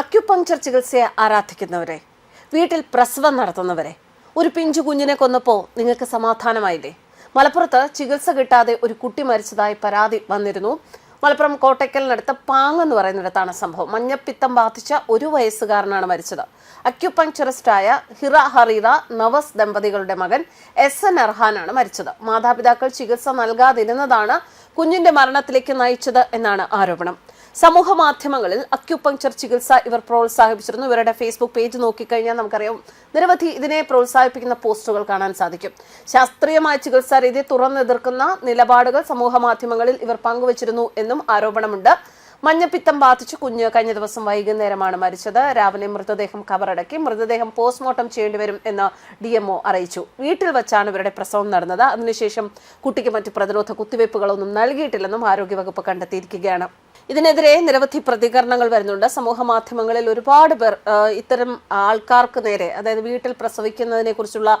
Acupuncture ചികിത്സയെ ആരാധിക്കുന്നവരെ വീട്ടിൽ പ്രസവം നടത്തുന്നവരെ ഒരു പിഞ്ചു കുഞ്ഞിനെ കൊന്നപ്പോൾ നിങ്ങൾക്ക് സമാധാനമായില്ലേ? മലപ്പുറത്ത് ചികിത്സ കിട്ടാതെ ഒരു കുട്ടി മരിച്ചതായി പരാതി വന്നിരുന്നു. മലപ്പുറം കോട്ടയ്ക്കലിനടുത്ത് പാങ് എന്ന് പറയുന്നിടത്താണ് സംഭവം. മഞ്ഞപ്പിത്തം ബാധിച്ച ഒരു വയസ്സുകാരനാണ് മരിച്ചത്. അക്യുപങ്ക്ചറിസ്റ്റായ ഹിറ ഹറീറ നവസ് ദമ്പതികളുടെ മകൻ എസ് എൻ അർഹാനാണ് മരിച്ചത്. മാതാപിതാക്കൾ ചികിത്സ നൽകാതിരുന്നതാണ് കുഞ്ഞിന്റെ മരണത്തിലേക്ക് നയിച്ചത് എന്നാണ് ആരോപണം. സമൂഹ മാധ്യമങ്ങളിൽ അക്യുപങ്ചർ ചികിത്സ ഇവർ പ്രോത്സാഹിപ്പിച്ചിരുന്നു. ഇവരുടെ ഫേസ്ബുക്ക് പേജ് നോക്കിക്കഴിഞ്ഞാൽ നമുക്കറിയാം നിരവധി ഇതിനെ പ്രോത്സാഹിപ്പിക്കുന്ന പോസ്റ്റുകൾ കാണാൻ സാധിക്കും. ശാസ്ത്രീയമായ ചികിത്സാ രീതി തുറന്നെതിർക്കുന്ന നിലപാടുകൾ സമൂഹ മാധ്യമങ്ങളിൽ ഇവർ പങ്കുവച്ചിരുന്നു എന്നും ആരോപണമുണ്ട്. മഞ്ഞപ്പിത്തം ബാധിച്ച് കുഞ്ഞ് കഴിഞ്ഞ ദിവസം വൈകുന്നേരമാണ് മരിച്ചത്. രാവിലെ മൃതദേഹം കവറടക്കി മൃതദേഹം പോസ്റ്റ്മോർട്ടം ചെയ്യേണ്ടി വരും എന്ന് ഡി എംഒ അറിയിച്ചു. വീട്ടിൽ വെച്ചാണ് ഇവരുടെ പ്രസവം നടന്നത്. അതിനുശേഷം കുട്ടിക്ക് മറ്റ് പ്രതിരോധ കുത്തിവയ്പ്പുകളൊന്നും നൽകിയിട്ടില്ലെന്നും ആരോഗ്യവകുപ്പ് കണ്ടെത്തിയിരിക്കുകയാണ്. ഇതിനെതിരെ നിരവധി പ്രതികരണങ്ങൾ വരുന്നുണ്ട്. സമൂഹ മാധ്യമങ്ങളിൽ ഒരുപാട് പേർ ഇത്തരം ആൾക്കാർക്ക് നേരെ അതായത് വീട്ടിൽ പ്രസവിക്കുന്നതിനെ കുറിച്ചുള്ള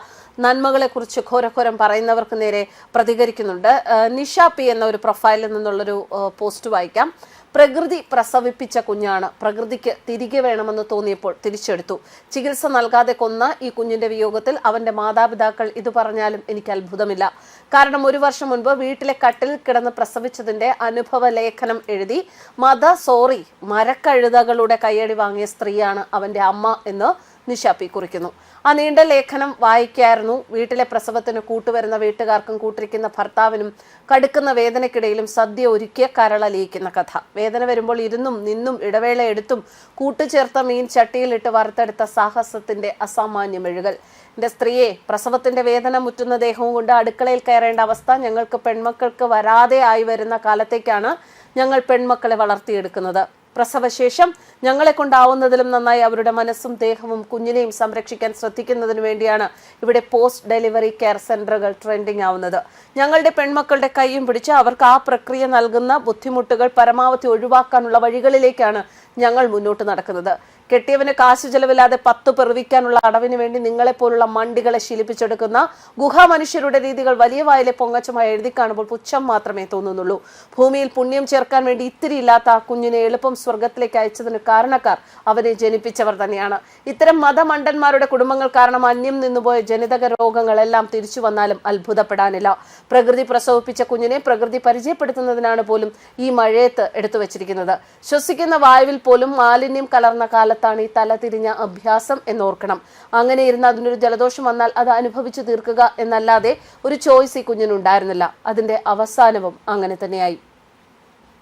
നന്മകളെ കുറിച്ച് ഘോരഘോരം പറയുന്നവർക്ക് നേരെ പ്രതികരിക്കുന്നുണ്ട്. നിഷ പി എന്ന ഒരു പ്രൊഫൈലിൽ നിന്നുള്ളൊരു പോസ്റ്റ് വായിക്കാം. പ്രകൃതി പ്രസവിപ്പിച്ച കുഞ്ഞാണ്. പ്രകൃതിക്ക് തിരികെ വേണമെന്ന് തോന്നിയപ്പോൾ തിരിച്ചെടുത്തു. ചികിത്സ നൽകാതെ കൊന്ന ഈ കുഞ്ഞിന്റെ വിയോഗത്തിൽ അവന്റെ മാതാപിതാക്കൾ ഇത് പറഞ്ഞാലും എനിക്ക് അത്ഭുതമില്ല. കാരണം ഒരു വർഷം മുൻപ് വീട്ടിലെ കട്ടിൽ കിടന്ന് പ്രസവിച്ചതിന്റെ അനുഭവ ലേഖനം എഴുതി മത സോറി മരക്കഴുതകളുടെ കയ്യടി വാങ്ങിയ സ്ത്രീയാണ് അവന്റെ അമ്മ എന്ന് നിഷാപ്പി കുറിക്കുന്നു. ആ നീണ്ട ലേഖനം വായിക്കായിരുന്നു. വീട്ടിലെ പ്രസവത്തിന് കൂട്ടുവരുന്ന വീട്ടുകാർക്കും കൂട്ടിരിക്കുന്ന ഭർത്താവിനും കടുക്കുന്ന വേദനയ്ക്കിടയിലും സദ്യ ഒരുക്കിയ കരളലിയിക്കുന്ന കഥ. വേദന വരുമ്പോൾ ഇരുന്നും നിന്നും ഇടവേള എടുത്തും കൂട്ടുചേർത്ത മീൻ ചട്ടിയിലിട്ട് വറുത്തെടുത്ത സാഹസത്തിന്റെ അസാമാന്യ മെഴുകൽ. എന്റെ സ്ത്രീയെ പ്രസവത്തിന്റെ വേദന മുറ്റുന്ന ദേഹവും കൊണ്ട് അടുക്കളയിൽ കയറേണ്ട അവസ്ഥ ഞങ്ങൾക്ക് പെൺമക്കൾക്ക് വരാതെ ആയി വരുന്ന കാലത്തേക്കാണ് ഞങ്ങൾ പെൺമക്കളെ വളർത്തിയെടുക്കുന്നത്. പ്രസവശേഷം ഞങ്ങളെ കൊണ്ടാവുന്നതിലും നന്നായി അവരുടെ മനസ്സും ദേഹവും കുഞ്ഞിനെയും സംരക്ഷിക്കാൻ ശ്രദ്ധിക്കുന്നതിനു വേണ്ടിയാണ് ഇവിടെ പോസ്റ്റ് ഡെലിവറി കെയർ സെന്ററുകൾ ട്രെൻഡിങ് ആവുന്നത്. ഞങ്ങളുടെ പെൺമക്കളുടെ കൈയും പിടിച്ച് അവർക്ക് ആ പ്രക്രിയ നൽകുന്ന ബുദ്ധിമുട്ടുകൾ പരമാവധി ഒഴിവാക്കാനുള്ള വഴികളിലേക്കാണ് ഞങ്ങൾ മുന്നോട്ട് നടക്കുന്നത്. കെട്ടിയവന് കാശ് ചെലവില്ലാതെ പത്ത് പിറവിക്കാനുള്ള അടവിന് വേണ്ടി നിങ്ങളെപ്പോലുള്ള മണ്ടികളെ ശീലിപ്പിച്ചെടുക്കുന്ന ഗുഹാ മനുഷ്യരുടെ രീതികൾ വലിയ വായിലെ പൊങ്ങച്ചമായി എഴുതി കാണുമ്പോൾ പുച്ഛം മാത്രമേ തോന്നുന്നുള്ളൂ. ഭൂമിയിൽ പുണ്യം ചേർക്കാൻ വേണ്ടി ഇത്തിരി ഇല്ലാത്ത ആ കുഞ്ഞിനെ എളുപ്പം സ്വർഗത്തിലേക്ക് അയച്ചതിന് കാരണക്കാർ അവരെ ജനിപ്പിച്ചവർ തന്നെയാണ്. ഇത്തരം മതമണ്ടന്മാരുടെ കുടുംബങ്ങൾ കാരണം അന്യം നിന്നുപോയ ജനിതക രോഗങ്ങളെല്ലാം തിരിച്ചു വന്നാലും അത്ഭുതപ്പെടാനില്ല. പ്രകൃതി പ്രസവിപ്പിച്ച കുഞ്ഞിനെ പ്രകൃതി പരിചയപ്പെടുത്തുന്നതിനാണ് പോലും ഈ മഴയത്ത് എടുത്തു വച്ചിരിക്കുന്നത് ശ്വസിക്കുന്ന വായുവിൽ പോലും മാലിന്യം കലർന്ന കാലത്താണ് ഈ തല തിരിഞ്ഞ അഭ്യാസം എന്നോർക്കണം. അങ്ങനെ ഇരുന്ന് അതിനൊരു ജലദോഷം വന്നാൽ അത് അനുഭവിച്ചു തീർക്കുക എന്നല്ലാതെ ഒരു ചോയ്സ് ഈ കുഞ്ഞിനുണ്ടായിരുന്നില്ല. അതിന്റെ അവസാനവും അങ്ങനെ തന്നെയായി.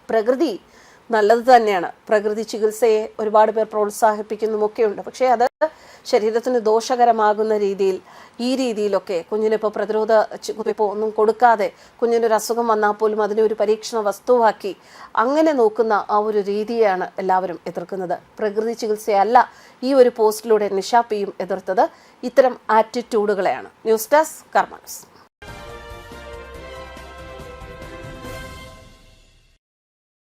പ്രകൃതി നല്ലത് തന്നെയാണ്. പ്രകൃതി ചികിത്സയെ ഒരുപാട് പേർ പ്രോത്സാഹിപ്പിക്കുന്നുമൊക്കെയുണ്ട് പക്ഷേ അത് ശരീരത്തിന് ദോഷകരമാകുന്ന രീതിയിൽ ഈ രീതിയിലൊക്കെ കുഞ്ഞിനിപ്പോൾ പ്രതിരോധ ചി- ഒന്നും കൊടുക്കാതെ കുഞ്ഞിനൊരു അസുഖം വന്നാൽ പോലും അതിനെ ഒരു പരീക്ഷണ വസ്തുവാക്കി അങ്ങനെ നോക്കുന്ന ആ ഒരു രീതിയാണ് എല്ലാവരും എതിർക്കുന്നത്. പ്രകൃതി ചികിത്സയല്ല ഈ ഒരു പോസ്റ്റിലൂടെ നിഷാപ്പിയും എതിർത്തത്. ഇത്തരം ആറ്റിറ്റ്യൂഡുകളെയാണ്. ന്യൂസ് ഡെസ്ക് കർമ്മ